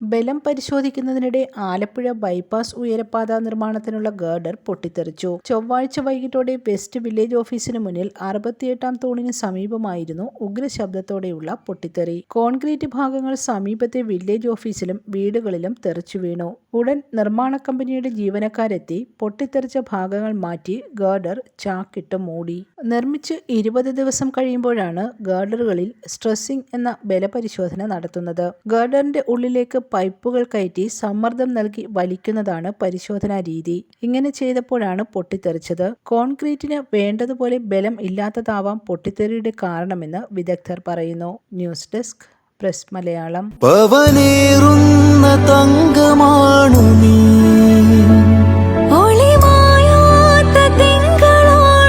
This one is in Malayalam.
ബലം പരിശോധിക്കുന്നതിനിടെ ആലപ്പുഴ ബൈപ്പാസ് ഉയരപ്പാത നിർമ്മാണത്തിനുള്ള ഗർഡർ പൊട്ടിത്തെറിച്ചു. ചൊവ്വാഴ്ച വൈകിട്ടോടെ വെസ്റ്റ് വില്ലേജ് ഓഫീസിന് മുന്നിൽ അറുപത്തിയെട്ടാം തൂണിന് സമീപമായിരുന്നു ഉഗ്രശബ്ദത്തോടെയുള്ള പൊട്ടിത്തെറി. കോൺക്രീറ്റ് ഭാഗങ്ങൾ സമീപത്തെ വില്ലേജ് ഓഫീസിലും വീടുകളിലും തെറിച്ചു വീണു. ഉടൻ നിർമ്മാണ കമ്പനിയുടെ ജീവനക്കാരെത്തി പൊട്ടിത്തെറിച്ച ഭാഗങ്ങൾ മാറ്റി ഗർഡർ ചാക്കിട്ട് മൂടി. നിർമ്മിച്ച് ഇരുപത് ദിവസം കഴിയുമ്പോഴാണ് ഗർഡറുകളിൽ സ്ട്രെസ്സിംഗ് എന്ന ബലപരിശോധന നടത്തുന്നത്. ഗർഡറിന്റെ ഉള്ളിലേക്ക് പൈപ്പുകൾ കയറ്റി സമ്മർദ്ദം നൽകി വലിക്കുന്നതാണ് പരിശോധനാ രീതി. ഇങ്ങനെ ചെയ്തപ്പോഴാണ് പൊട്ടിത്തെറിച്ചത്. കോൺക്രീറ്റിന് വേണ്ടതുപോലെ ബലം ഇല്ലാത്തതാവാം പൊട്ടിത്തെറിയുടെ കാരണമെന്ന് വിദഗ്ധർ പറയുന്നു. News desk press Malayalam. പവനേറുന്ന തങ്കമാണു നീ. ഒളിമായാത്ത തിങ്കളാണോ